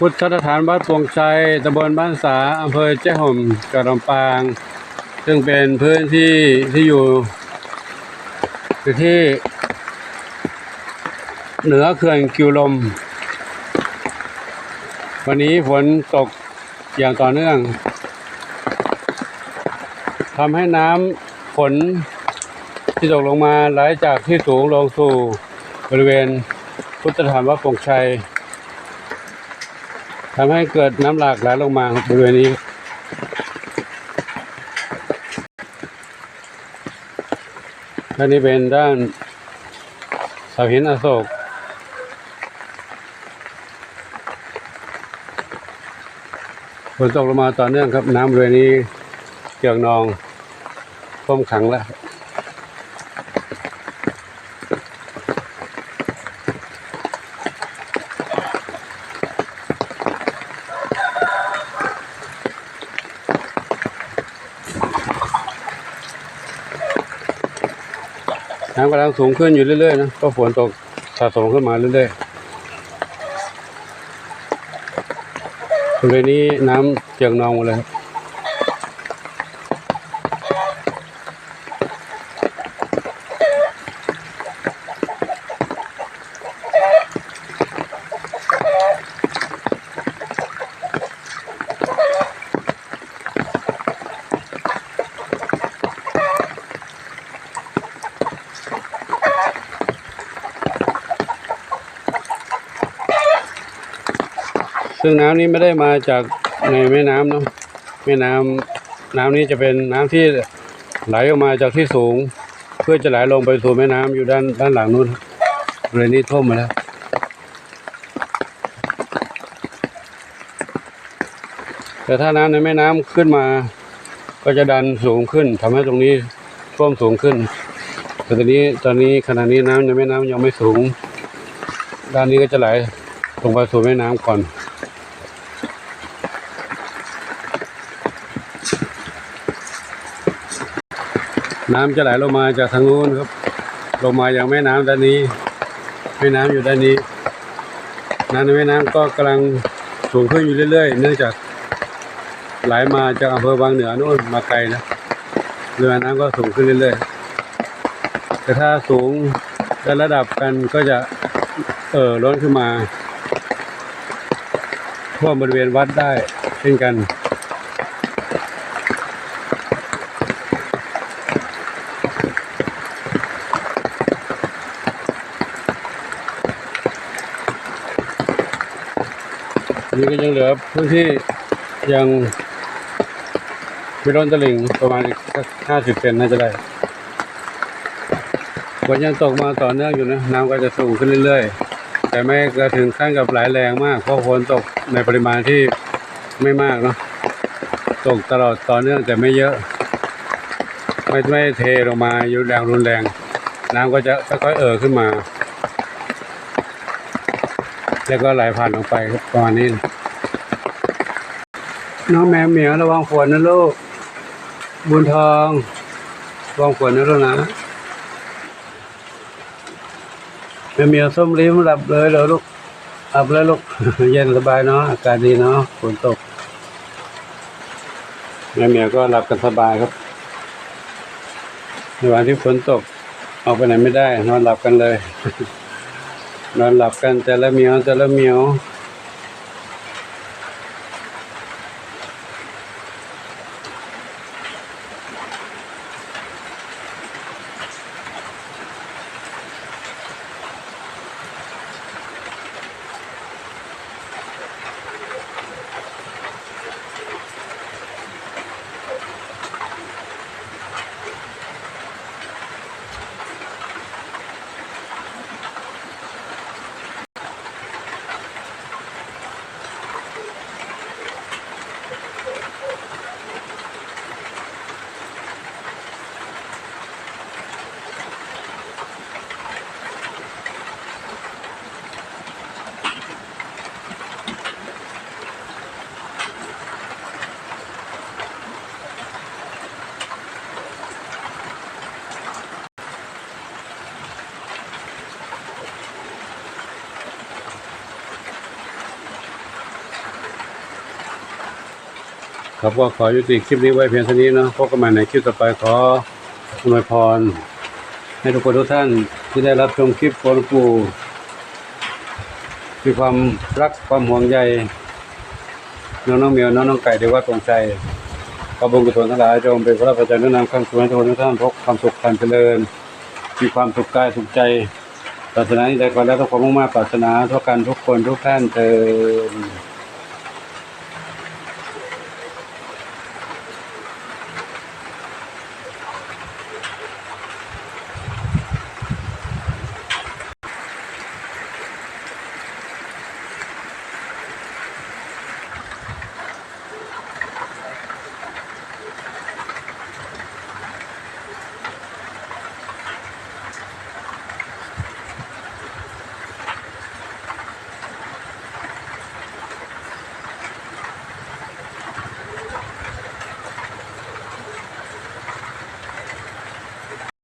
พุทธสถานวัดปวงชัยตำบลบ้านสาอำเภอแจ้ห่มจังหวัดลำปาง ซึ่งเป็นพื้นที่ที่อยู่อยู่ที่เหนือเขื่อนกิวลม วันนี้ฝนตกอย่างต่อเนื่องทำให้น้ำฝนที่ตกลงมาไหลจากที่สูงลงสู่บริเวณพุทธสถานวัดปงชัย ทำให้เกิดน้ำหลากไหลลงมาบริเวณนี้ด้านนี้เป็นด้านเสาหินอโศกฝนตกลงมาต่อเนื่องครับ น้ำบริเวณนี้เกือกนองท่วมขังแล้ว น้ำกำลังสูงขึ้นอยู่เรื่อยๆนะก็ฝนตกสะสมขึ้นมาเรื่อยๆบริเวณนี้น้ำเจิ่งนองหมดเลยครับ ซึ่งน้ำนี้ไม่ได้มาจากในแม่น้ำเนาะแม่น้ำน้ำนี้จะเป็นน้ำที่ไหลออกมาจากที่สูง เพื่อจะไหลลงไปสู่แม่น้ำอยู่ด้านด้านหลังนู้นบริเวณนี้ท่วมมาแล้วแต่ถ้าน้ำในแม่น้ำขึ้นมา ก็จะดันสูงขึ้นทำให้ตรงนี้ท่วมสูงขึ้นแต่ตอนนี้ตอนนี้ขณะนี้น้ำในแม่น้ำยังไม่สูง ด้านนี้ก็จะไหลลงไปสู่แม่น้ำก่อน น้ำจะไหลลงมาจากทางนู้นครับ ลงมาอย่างแม่น้ำด้านนี้แม่น้ำอยู่ด้านนี้ น้ำในแม่น้ำก็กำลังสูงขึ้นอยู่เรื่อยๆ เนื่องจากไหลมาจากอำเภอบางเหนือนู่นมาไกลนะเรือน้ำก็สูงขึ้นเรื่อยๆ แต่ถ้าสูงและระดับกันก็จะเอ่อล้นขึ้นมาท่วมบริเวณวัดได้เช่นกัน นี่ก็ยังเหลือพื้นที่ยังไม่ล้นตลิ่งประมาณห้าสิบเซนน่าจะได้ฝนยังตกมาต่อเนื่องอยู่นะน้ำก็จะสูงขึ้นเรื่อยๆ แต่ไม่กระถึงขั้นกับไหลแรงมากเพราะฝนตกในปริมาณที่ไม่มากเนาะตกตลอดต่อเนื่องแต่ไม่เยอะ ไม่ไม่เทลงมาอยู่แรงรุนแรง น้ำก็จะค่อยๆเอ่อขึ้นมา แล้วก็ไหลผ่านลงไปครับประมาณนี้นะน้องแมวเหมียวระวังฝนนะลูก บุญทองระวังฝนนะลูกนะแมวเหมียวส้มลิ้มหลับเลยเหรอลูกหลับเลยลูกเย็นสบายเนาะอากาศดีเนาะฝนตกแมวเหมียวก็หลับกันสบายครับในวันที่ฝนตกออกไปไหนไม่ได้นอนหลับกันเลย นอนหลับกันแต่ละเหมียวแต่ละเหมียว ครับก็ขอยุติคลิปนี้ไว้เพียงเท่านี้เนาะพบกันใหม่ในคลิปต่อไปขออวยพร ให้ทุกคนทุกท่านที่ได้รับชมคลิปของปู่มีความรักความห่วงใยน้องน้องเมียวน้องน้องไก่เดียวว่าตรงใจขอบุญกุศลทั้งหลายจงเป็นพระประจันทร์แนะนำคำสวยให้ทุกคนทุกท่านพบความสุขความเจริญ มีความสุขกายสุขใจปรารถนาที่ใดก่อนแล้วทุกความมุ่งมา่ปรารถนาทุกกันทุกคนทุกท่านเติม